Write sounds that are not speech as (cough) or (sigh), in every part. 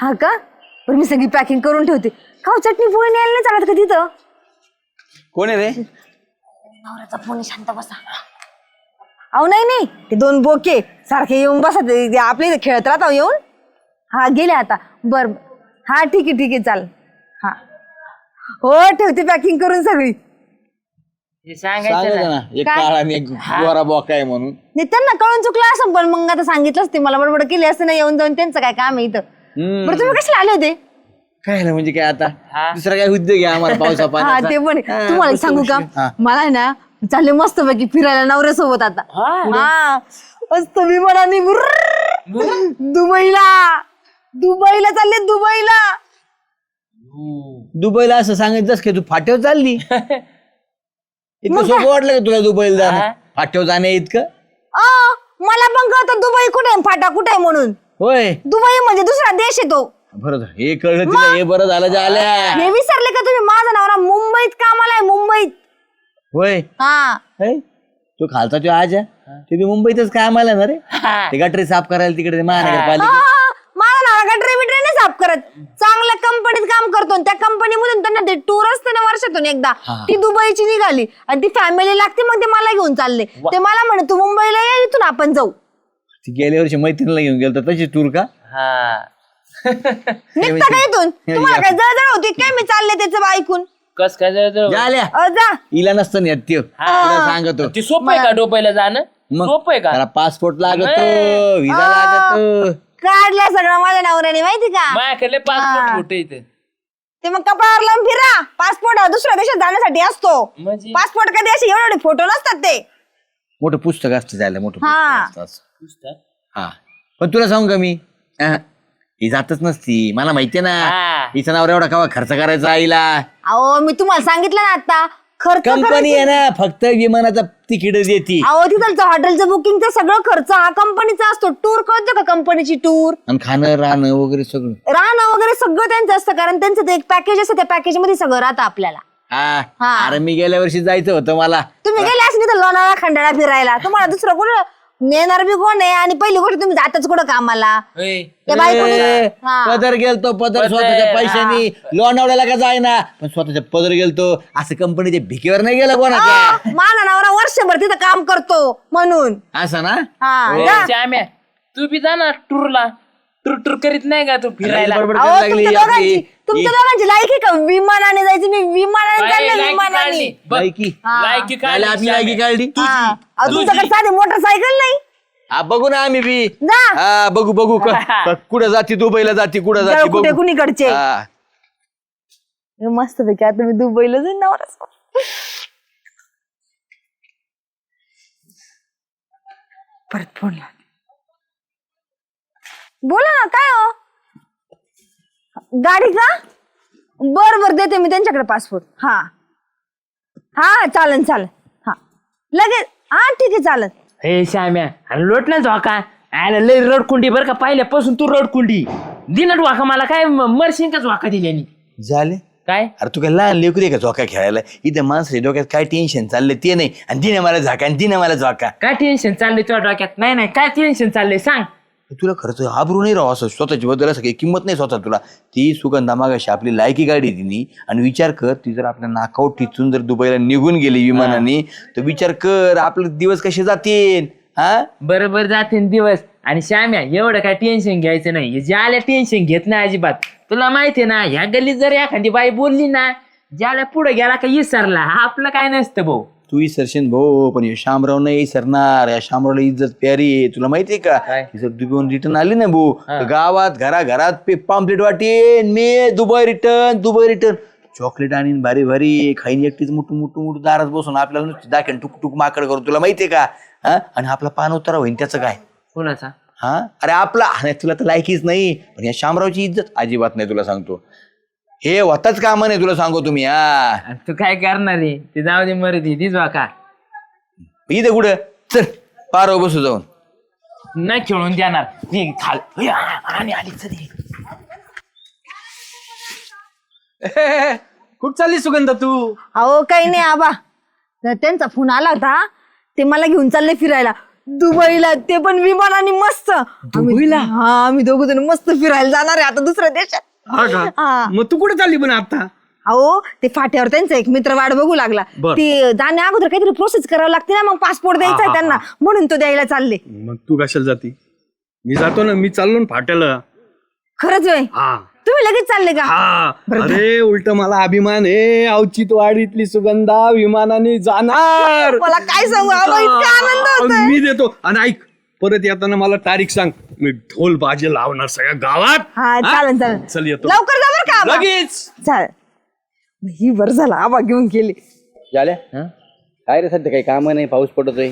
हा का? बरं मी सगळी पॅकिंग करून ठेवते. खाऊ चटणी पोळी न्यायला नाही चालत का तिथं? कोण आहे रे? नवऱ्याचा फोन शांत बसा. अहो नाही नाही. ते दोन बोके. सारखे येऊन बसा. ते ते आपल्या इथे खेळत राहता येऊन. हा गेले आता. बर. हा ठीक आहे ठीक आहे चाल. हा. हो ठेवते पॅकिंग करून सगळी. हे सांगायचं सांगायचं ना. ना एक काय? काळा आणि एक गोरा बॉका आहे म्हणून. नाही त्यांना कळून चुकलं असं पण मग आता सांगितलंच ते. मला बडबड केली असते ना येऊन जाऊन त्यांचं काय काम आहे इथं. बरं तुम्ही कशाला आले होते? काय झालं म्हणजे काय आता. दुसरा काय उद्योग आहे आम्हाला (laughs) पावसा हा पाण्याचा ते पण आहे. तुम्हाला सांगू का. मला आहे ना चालले मस्त पैकी फिरायला नवऱ्यासोबत आता. हा. मस्त विमानाने बुर्रर्र. दुबईला. दुबईला चालले दुबईला. दुबईला असं सांगितलंस की तू फाट्यावर चालली? (laughs) इतकं सोपं वाटलं का तुला दुबईला. जाणं? फाट्यावर जाणे इतकं? मला पण कळतं दुबई कुठे आहे, फाटा कुठे आहे म्हणून. होय. दुबई म्हणजे दुसरा देश आहे तो. बरं झालं. हे कळलं तिला हे बरं झालं झाल्या हे विसरले का तुम्ही? माझा नवरा मुंबईत कामाला आहे मुंबईत. होय. हा. है? तो खालचा तो आज ते बी मुंबईतच काय आम्हाला ना रे. हा. ते गटरी साफ करायला तिकडे ते महानगरपालिका हा, माझा नवरा गटरे बिटरे नाही साफ करत. चांगल्या कंपनीत काम करतो आणि त्या कंपनीमधून त्यांना ते टूर असते ना वर्षातून एकदा. ती दुबईची निघाली आणि ती फॅमिली लागते मग ते मला घेऊन चालले. ते मला म्हणे तू मुंबईला ये इथून आपण जाऊ. ती गेल्या वर्षी मैत्रिणीला घेऊन गेलो तशी टूर का? हा. (laughs) निघता का इथून? तुम्हाला काय जळजळ होती? काय मी चालले त्याचं ऐकून? कस काय जवळ झाल्या. अ, जा. नसतं नेत त्यो. तुला सांगतो. ते सोपं आहे का डोपायला जाणं? सोपं आहे का? त्याला पासपोर्ट लागतो नाही. व्हिसा लागतो. काढला सगळं माझ्या नवऱ्याने माहिती का? माझ्याकडे पासपोर्ट फोटो इथे ते मग कपाळावर लावून फिरा. पासपोर्ट दुसऱ्या देशात जाण्यासाठी असतो. म्हणजे? पासपोर्ट कधी असे एवढे एवढे फोटो नसतात ते. मोठं पुस्तक असतं जायला मोठं हा. पुस्तक असतं असं. हा. पण तुला सांगू का मी? अं, ही जातच नसती. मला माहितीये ना हा. हिचं नावर एवढा कवा खर्च करायचा आईला? अहो मी तुम्हाला सांगितलं ना आता खर्च कंपनी आहे ना फक्त विमानाचा तिकीट देती. अहो तिथलचं हॉटेलचं बुकिंगचा सगळं खर्च हा कंपनीचा असतो. टूर कळतो का कंपनीची टूर? आणि खाणं राहणं वगैरे सगळं. राहणं वगैरे सगळं त्यांचं असतं कारण त्यांचं ते एक पॅकेज असतं त्या पॅकेजमध्ये सगळं राहतं आपल्याला. हा. हा. अरे मी गेल्या वर्षी जायचं होतं मला. तुम्ही गेले असं तर लोणावळा खंडाळा फिरायला. तुम्हाला दुसरं कुठं नेणार बी कोण आहे आणि पहिली गोष्ट तुम्ही जाताच कुठं कामाला? होय. त्या बायकोने ए, हा. पदर गेलतो पदर स्वतःच्या पैशानी. लोणावळ्याला का जायना? पण स्वतःच्या पदर गेलतो. असं कंपनीच्या भिकेवर नाही गेला कोणाच्या आ, माझा नवरा वर्षभर तिथं काम करतो म्हणून. असं ना? हा ए, जा. श्याम्या तू बी जा ना टूरला. टूर टूर करीत नाही का तू फिरायला? बडबड अहो, करायला लागली तुमच्या आपली. तुमच्या दोघांची लायकी का? विमानाने जायचं मी विमानाने काय चालले लायकी विमानाने. काढली? बघ, लायकी लायकी काढली, आपली लायकी काढली? हा. अहो, तुमच्याकडे साधी मोटरसायकल नाही? हा बघू ना आम्ही बी. जा. हा बघू बघू क- (laughs) क- कुठं जाती दुबईला जाती कुठं जाती कुठे बघू. कुणीकडचे? हा. मस्त पैकी आता मी दुबईला जाईन नवरा परत फोन बोला ना काय हो? गाडी का? बर बर देते मी त्यांच्याकडे पासपोर्ट हा. हा चालन चालन. हा. लगेच. हा ठीक आहे चालन. हे श्याम्या अरे लोट ना झोका आयला लय रडकुंडी बरं का पहिल्यापासून तू रडकुंडी. दिनट वाका मला काय म- मरशील का झोका दिल्यानी झाले? काय? अरे तू काय लहान लेकरू आहे का झोका खेळायला? इथे माणसं डोक्यात काय टेन्शन चाललंय ते नाही. आणि तिने मला झाका आणि तिने मला झोका. काय टेन्शन चाललंय तुझ्या डोक्यात? नाही नाही काय टेन्शन चाललंय सांग. तुला खरंच आबरू नाही राव असं स्वतःची बद्दल असं काही किंमत नाही स्वतः तुला. ती सुगंधा मागाशी आपली लायकी गाडी तिने. आणि विचार कर ती जर आपल्या नाकावर टिचून जर दुबईला निघून गेली विमानाने तर विचार कर आपले दिवस कसे जातील? हा? बरोबर जाते न दिवस. आणि श्याम्या एवढं काय टेन्शन घ्यायचं नाही. हे ज्याला टेन्शन घेत नाही अजिबात. तुला माहितीये ना ह्या गल्लीत जर एखादी बाई बोलली ना ज्याला पुढे गेला का विसरला हा आपलं काय नसतं भाऊ. तू विसरशील भाऊ पण हे शामराव नाही विसरणार या शामरावला इज्जत प्यारी आहे. तुला माहितीये का? काय? ही जर दुबईहून रिटर्न आली ना भाऊ? तर गावात घरा घरात पाम्पलेट वाटेन. मे Dubai return Dubai return chocolate आणीन भारी भारी. खाईन एकटीच मोठू मोठू मोठू दारात बसून. आपल्याला नुसती दाखवेन टुक टुक माकड करून. तुला माहितीये का? हा? आणि आपला पान उतारा होईन त्याचं काय? कोणाचा? हा? अरे आपला. अरे तुला तर लायकीच नाही. पण या शामरावची इज्जत अजिबात नाही तुला सांगतो. हे होताच कामा नाही तुला सांगू तुम्ही हा? आणि तू काय करणार आहे? ते जाऊ दे मरती तीच वाका इथे कुठं? चल पारो बसू जाऊन. नाही खेळून देणार. ती खाल. उया, आणि आली तरी कुठ चालली सुगंधा तू? अहो काही नाही आबा. तर त्यांचा फोन आला होता. ते मला घेऊन चालले फिरायला. दुबईला ते पण विमानाने मस्त. दुबईला? हा आम्ही दोघ जण मस्त फिरायला जाणार आहे. आता दुसऱ्या देशात. हा का? हा. मग तू कुठे चालली पण आता? अहो ते फाट्यावर त्यांचा एक मित्र वाट बघू लागला. बर. ते जाण्या अगोदर काहीतरी प्रोसेस करावं लागते ना मग पासपोर्ट द्यायचा आहे त्यांना. म्हणून तो द्यायला चालले. मग तू कशाला जाती? मी जातो ना मी चाललो ना फाट्याला. खरंच वय हा. तुम्ही लगेच चालले का? हा. अरे उलट मला अभिमान आहे. अवचित वाडीतली सुगंधा विमानाने जाणार. मला काय सांगू? अहो, इतका आनंद होतोय. मी देतो. आणि ऐक परत येताना मला तारीख सांग. मी ढोल बाजे लावणार सगळ्या गावात. हा चालेल चालेल. चल येतो. लवकर जा बरं का आबा. लगेच. चालेल. ही बर झाला आबा घेऊन गेली. झाल्या? हं? काय रे सध्या काही काम नाही पाऊस पडतोय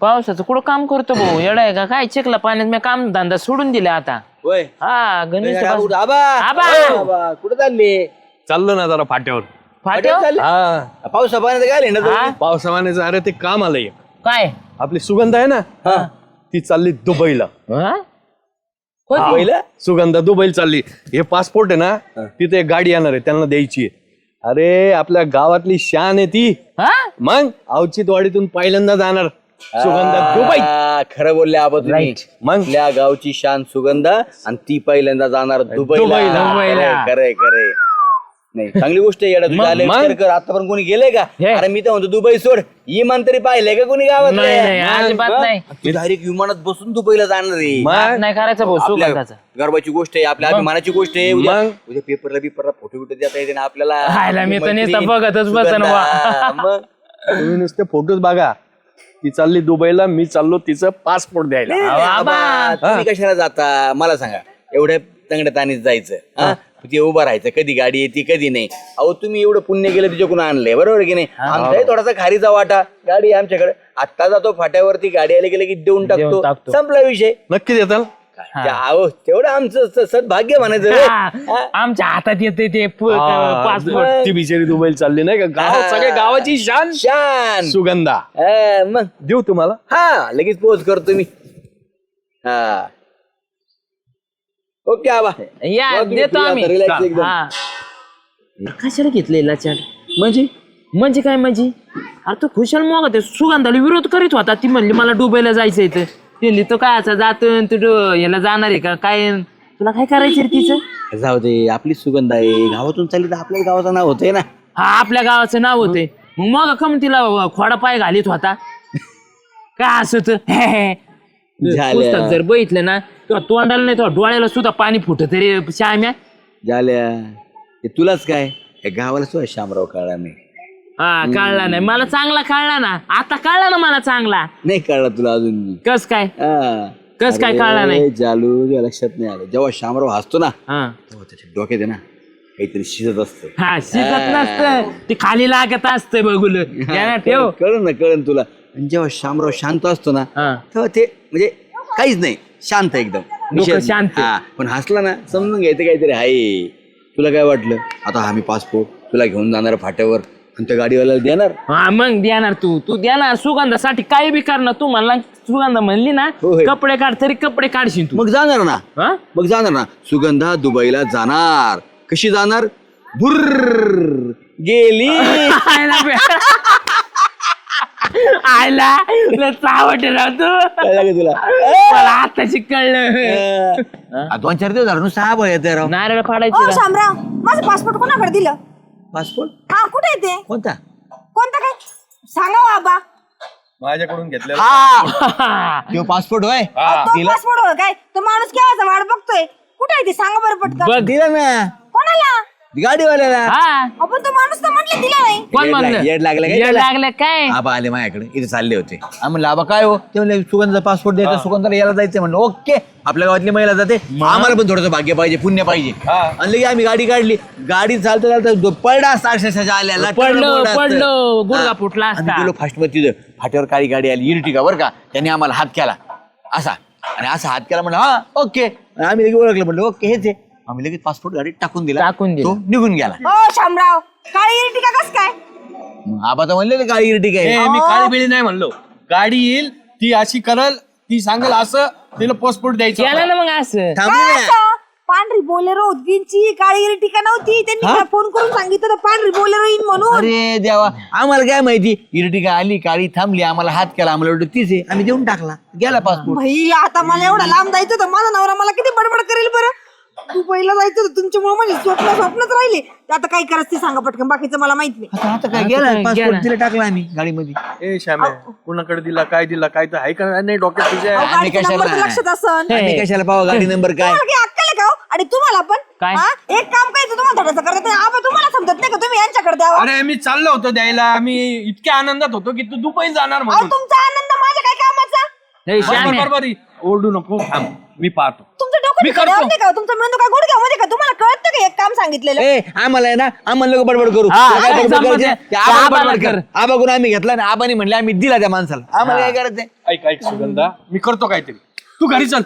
पावसाचं कुठं काम करतो भाऊ? येडा आहे का? काय चिखला पाण्यात मी काम धंदा सोडून दिला आता. होय. हा गणेश आबा आबा. आबा! कुठे चालले? चाललो ना जरा फाट्यावर. फाट्यो हा. पाऊस पाण्यात काय ना हा? पावसामानेचं अरे ते काम आलं एक काय? आपली सुगंधा आहे ना? ती चालली दुबईला. पहिलं सुगंधा दुबईला चालली. हे पासपोर्ट आहे ना तिथे एक गाडी येणार आहे त्यांना द्यायची आहे. अरे आपल्या गावातली शान आहे ती. हा? मग अवचित वाडीतून पहिल्यांदा जाणार सुगंधा दुबई. खरं बोलले Right. मग? आपल्या गावची शान सुगंधा आणि ती पहिल्यांदा जाणार दुबईला. खरंय खरंय. नाही चांगली गोष्ट आहे येडा तुझ्या आल्या मग? विचार कर आता पण कोणी गेलंय का? हे. अरे मी तर म्हणतो दुबई सोड. इमान तरी पाहिलंय का कोणी गावात नाही, नाही, अजिबात नाही. तू डायरेक्ट विमानात बसून दुबईला जाणार आहे. मग? नाही करायचं भाऊ आपल्या सुगंधाचा गर्वाची गोष्ट आहे आपल्या अभिमानाची गोष्ट आहे. उद्या मग? उद्या पेपरला बिपरला फोटो बिटो देता येते ना आपल्याला. हायला, मी तर मैत्रीण, बघतच बसन सुगंधा. वा. मग? तुम्ही नुसते फोटोच बघा. ती चालली दुबईला मी चाललो तिचं पासपोर्ट द्यायला. तुम्ही कशाला जाता? मला सांगा. एवढ्या तंगड्यात आणि जायचं. हा? तिथे उभं राहायचं कधी गाडी येते कधी नाही. अहो तुम्ही एवढं पुण्य केलं तिच्याकडून आणलंय बरोबर की नाही? आमचाही थोडासा खारीचा वाटा गाडी आहे आमच्याकडे. आत्ता जातो फाट्यावरती गाडी आली गेली की देऊन टाकतो. टाकतो. संपला विषय. नक्की देताल? त्या- अहो तेवढं आमचं स- सद्भाग्य म्हणायचं रे. हा, आमच्या हातात येते ते प- पासपोर्ट. ती बिचारी दुबईला चालली नाही का? गाव सगळ्या गावाची शान. शान. सुगंधा. हा, मग? देऊ तुम्हाला? हा लगेच पोच करतो मी. हा. ओके आबा. या देतो free आम्ही. आता, relax एकदम. हा. कशाला घेतले लाचाड म्हणजे? म्हणजे काय म्हणजे? अरे तो खुशाल मग ते सुगंधाला विरोध करीत होता. ती म्हणली मला डुबायला जायचंय तर ती म्हणली तो काय असा जात तू डो- याला जाणार आहे का? काय तुला काय करायचं रे तिचं? जाऊ दे आपली सुगंध आहे. गावातून चालली तर आपल्याच गावाचं नाव होतंय ना. हा आपल्या गावाचं नाव होते मग? मग कम तिला खोडा पाय घालीत होता. काय असत (laughs) झाल्या. पुस्तक जर बघितलं ना किंवा तोंडाला नाही तो डोळ्याला सुद्धा पाणी फुटत रे श्याम्या. झाल्या तुलाच काय? गावाला सुद्धा शामराव काळा नाही. हा कळला नाही. मला चांगला कळला ना. आता कळला ना मला चांगला. नाही कळला तुला अजून कस काय? हा. कस काय अरे, कळला नाही? जालू तुझ्या लक्षात नाही आलं. जेव्हा शामराव हसतो ना हा. तेव्हा त्याच्या डोक्यात आहे ना काहीतरी शिजत असतं. हा शिकत नसत. ते खाली लागत असत बघुल ठेव. कळन ना कळन तुला. आणि जेव्हा शामराव शांत असतो ना हा. तेव्हा ते म्हणजे काहीच नाही. शांत एकदम. डोकं विषय- शांत. हा, पण हसला ना समजून घ्यायचं काहीतरी आहे. तुला काय वाटलं? आता हा मी पासपोर्ट तुला घेऊन जाणार फाट्यावर आणि त्या गाडीवाल्याला देणार? हा मग देणार तू. तू देणार सुगंधासाठी काही बी करणार तू. म्हणला सुगंध म्हणली ना होय. कपडे काढ तरी कपडे काढशील तू. मग जाणार ना. हा? मग जाणार ना. सुगंधा दुबईला जाणार. कशी जाणार? बुर्र. गेली. (laughs) बे. आयला लय चावट राव तू कळलं का तुला? मला आताशी कळलं. आ, दोन चार दिवस झालं नुसतं हा भय येतोय राव. नारळ ओ फाडायची राव. शामराव माझं पासपोर्ट कोणाकडे दिलं? पासपोर्ट हा कुठे आहे ते? कोणता? कोणता काय? सांगा हो आबा. माझ्याकडून घेतलेला. हा! (laughs) तो पासपोर्ट होय? तो पासपोर्ट होय काय? तो माणूस केव्हाचा वाट बघतोय? कुठे आहे ते? सांगा बरं पटकन. बघ. दिला ना. कोणाला? गाडीवाल्याला. हा. आपण तो माणूस तर म्हटलं दिला नाही. कोण येड म्हणलं? लाग- येड लागलं काय येड त्याला? लागलं काय? आबा आले माझ्याकडे इथे चालले होते. आम्ही म्हणलं आबा काय हो? ते म्हणले सुगंधा पासपोर्ट द्यायचा सुगंधाला यायला जायचं म्हणलं. ओके. आपल्या गावातली महिला जाते. आम्हाला पण थोडंसं भाग्य पाहिजे पुण्य पाहिजे. आणि लगे आम्ही गाडी काढली. गाडी चालता चालता जो पडला असता अक्षरशः आल्या लटकन पडलो, पडलं गुडघा हा. फुटला असता. गेलो फास्टमध्ये तिथं. फाट्यावर काळी गाडी आली इरटिका बरं का? त्यांनी आम्हाला हात केला. असा. आणि असा हात केला म्हणलं हा ओके. आम्ही लगेच ओळखलं म्हणलं ओके हेच आहे. आम्ही लगेच पासपोर्ट गाडीत टाकून दिला. टाकून दिला. तो निघून गेला. ओ शामराव. काळी इरटिका कस काय? मग आबा तर म्हणले ना काळी इरटिका आहे ए, मी काळी बिळी नाही म्हणलो. गाडी येईल ती अशी करल ती सांगेल असं तिला पासपोर्ट द्यायचं केलं ना मग असं. काय पांढरी बोलेरो होती त्यांची काळी टिका नव्हती? त्यांनी मला फोन करून सांगितलं होतं पांढरी बोलेरो येईन म्हणून? अरे देवा आम्हाला काय माहिती? इरटिका आली काळी थांबली आम्हाला हात केला आम्हाला वाटलं तीच आहे. आम्ही देऊन टाकला. गेला पासपोर्ट भाई आता मला एवढा लांब जायचं होतं माझा नवरा मला किती बडबड करेल बरं? दुबईला जायचं होतं तुमच्यामुळे माझे स्वप्न स्वप्नच राहिले. ते आता काय करायचं ते सांगा पटकन बाकीचं मला माहीत नाही. आता आता काय गेला पासपोर्ट तिला टाकला आम्ही गाडीमध्ये. ए श्याम्या कुणाकडे दिला काय दिला काय तर आहे का नाही? तुझ्या अहो, तर कशाला- लक्षात असन. आम्ही कशाला पावा गाडी नंबर काय? तुम्हाला काही अक्कल आहे का हो? आणि तुम्हाला पण? काय? हा? एक काम करायचं तुम्हाला थोडंसं करत नाही आपण तुम्हाला समजत नाही का? तुम्ही यांच्याकडे द्यावा. अरे मी चाललो होतो द्यायला. मी इतक्या आनंदात होतो की तू दुपारी जाणार अहो म्हणून. तुमचा आनंद माझ्या काय कामाचा. बरोबर बरोबर. ओरडू नको थांब. मी पाहतो. तुमचं डोकं मी दुखत करतो. नाही का? तुमचं मेंदू काय गुडघ्यामध्ये का तुम्हाला कळतं का एक काम सांगितलेलं? ए आम्हाला आहे ना आम्हाला लोक बडबड करू. हा, तुला काय काय बडबड संबंध करायची? आहे? ते त्या आबाला आबाला बडबड कर. कर. आबाकडून आम्ही घेतला ना आबाने म्हणले आम्ही दिला त्या माणसाला. आम्हाला काय करायचंय ऐक ऐक सुगंधा. मी करतो काहीतरी. तू घरी चल.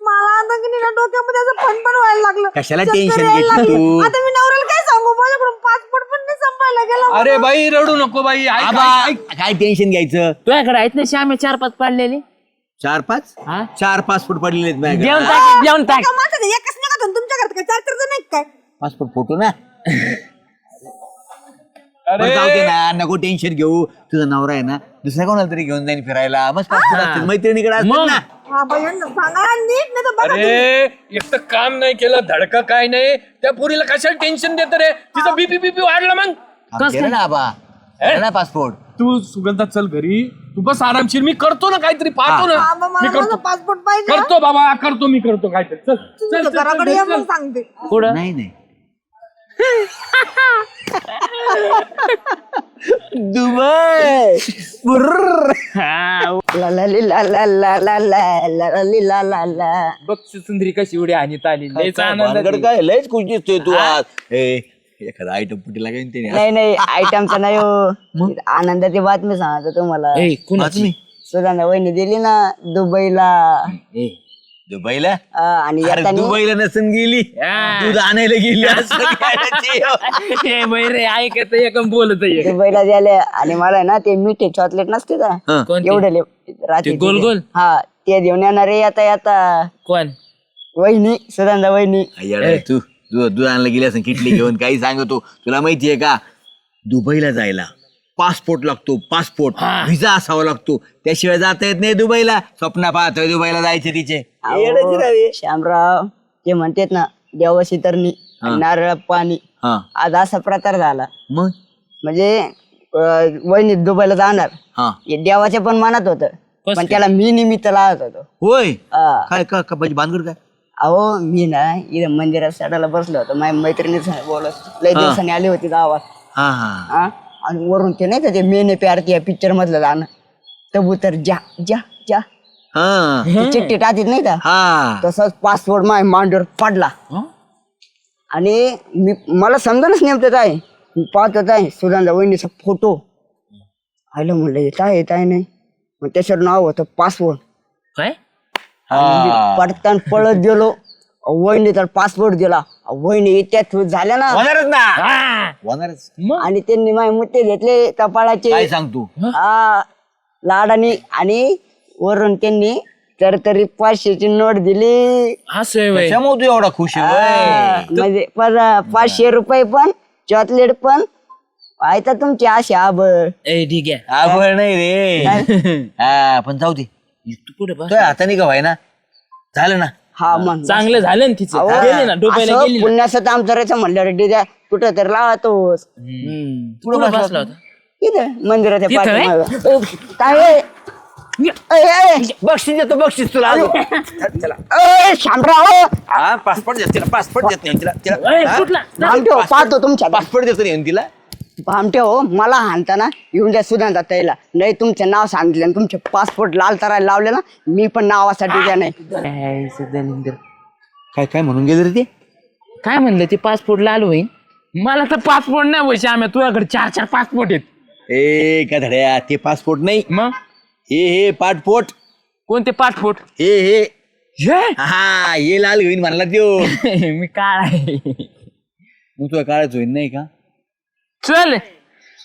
मला आता की नाही ना डोक्यामध्ये असं फणफण व्हायला लागलं. कशाला चक्कर tension यायला घेते लागली. तू? आता मी नवऱ्याला काय सांगू? माझ्याकडून पासपोर्ट पण नाही संपायला गेला अरे बाई रडू नको बाई. ऐक, आबा ऐक, ऐक. काय टेन्शन घ्यायचं? तुझ्याकडे आहेत ना श्याम्या चार पाच पाडलेले चार पाच हा? चार पासपोर्ट पडलेले आहेत माझ्याकडे. जेवण टाक जेवण टाक. एका माणसाचं एकच निघत होतं, तुमच्या घरात काय चार चार जण आहेत काय? पासपोर्ट फोटो ना. (laughs) अरे! बरं जाऊ दे ना नको टेन्शन घेऊ. तुझा नवरा आहे ना दुसऱ्या कोणाला तरी घेऊन जाईन फिरायला. मस्त passport असतील, मैत्रिणीकडे असतील मग? ना. हा बाई यांना सांगा नीट नाही तर बघा अरे एक तर काम नाही केलं धडका काय नाही. त्या पुरीला कशाला टेन्शन देत रे? तिचं बीपी बीपी वाढलं मग. काम केलं ना आबा. केलं ना पासपोर्ट तू सुगंधा चल घरी. तू बस आरामशीर मी करतो ना काहीतरी पाहतो ना. मग मी करतो. पासपोर्ट पाहिजे. करतो बाबा करतो मी करतो काहीतरी. चल चल, तुमच्या चल, चल, घराकडे या चल, मग चल. सांगते. पुढं? नाही नाही. (laughs) दुबई. बुर्र. हा, ला ला ली ला ला ला ला ला ला ला ली ला ला ला. बघ सुंदरी कशी उडी आणीत आली. लयच काय भानगड काय? लयच खुश दिसतोय तू आज. ए एखादा आयटम पुटीला काय ते नाही नाही (laughs) आयटमचा नाही हो. आनंदाची बातमी सांगतो तुम्हाला. बातमी? सुधांना वहिनी दिली ना दुबईला. ए दुबईला? अं, आणि अरे येतानी दुबईला नसून गेली. हा. दूध आणायला गेली असं (laughs) रे ऐकत एक बोलत. दुबईला गेले आणि मला ना ते मिठे चॉकलेट नसते का? हं. कोणते? एवढे ले- रात्री ते गोल गोल? हा ते देऊन येणार आहे आता आता. कोण? वहिनी सुधांदा वहिनी. तू. दूध दूध आणायला गेली असं किटली घेऊन (laughs) काही सांगतो. तुला माहितीये का? दुबईला जायला पासपोर्ट लागतो पासपोर्ट. व्हिसा असावा लागतो. त्याशिवाय जाता येत नाही दुबईला. स्वप्न पाहतोय दुबईला जायचे तिचे. येडच. श्यामराव ते म्हणतात ना देवाशी तरणी नारळ पाणी. हा. आज असा प्रकार झाला. मग? म्हणजे अं, वहिनी दुबईला जाणार. हा. हे देवाच्या पण मनात होतं. पण त्याला मी निमित्त लावत होतो. होय. काय का का भानगड काय? अहो मी ना इथं मंदिरात सडायला बसलो होतो. माझ्या मैत्रिणी बोलत. लय दिवसांनी आली होती गावात. हा हा. हा? आणि वरून ते नाही का ते मेने प्यार या पिक्चर मधलं गाणं. कबूतर जा जा जा. हा. ते चिठ्ठी टाकीत नाही का? हा. तसंच पासपोर्ट माझ्या मांडीवर पडला. आणि मी मला समजणच नेमकं काय? मी पाहत होता सुधांदा वहिनीचा फोटो आलं म्हणलं येत आहे येत. आहे नाही मग त्याच्यावर नाव होतं पासपोर्ट काय? हा. पडताना पळत गेलो. वहिनी तर पासपोर्ट दिला. वहिनी इत्यात झाल्या ना. होणारच ना. हा. होणारच. मग? आणि त्यांनी माझे मुद्दे घेतले कपाळाचे. काय सांग तू? हा. लाडानी आणि वरून त्यांनी तर तरी पाचशेची नोट दिली. असं आहे व्हय. त्याच्यामुळे तू एवढा खुश आहे हा, व्हय. म्हणजे पाचशे रुपये पण चॉकलेट पण. आहे तर तुमची अशी आबर ए ठीक आहे. आवड नाही रे. हा पण जाऊ दे. तू पुढे बस. तुझ्या हाताने का व्हायना झालं ना. हा मग चांगलं झालं ना तिचं. अहो, गेली ना डोबायला असं गेली ना. पुण्याचं आमचं राहायचं म्हणल्यावर डिझा कुठं तर लावतोच पुढे बसला होता? इथं मंदिराच्या तिथं आहे? पाठीमागं. अ, काय आहे? ए, बक्षीस देतो बक्षीस तुला शामराव हा पासपोर्ट देत तिला पासपोर्ट देत नाही तिला. पाहतो तुमच्या. पासपोर्ट देतो नाही तिला. भामटे हो मला हाणताना येऊन द्या सुधांता ताईला. नाही तुमचं नाव सांगितलं आणि तुमचे पासपोर्ट लाल तरायला लावले ना मी पण नावासाठी द्या नाही. काय सदानंद काय काय म्हणून गेले रे ते? काय म्हणलं ते पासपोर्ट लाल होईल मला तर पासपोर्ट नाही पैसे आम्ही तुझ्याकडे चार चार पासपोर्ट आहेत. ए का धड्या ते पासपोर्ट नाही. मग? हे हे पाठपोट. कोणते पासपोर्ट हे हे. हे? हा हे लाल होईन म्हणला त्यो. (laughs) मी काय आहे. मग तुला काळच होईन नाही का? चल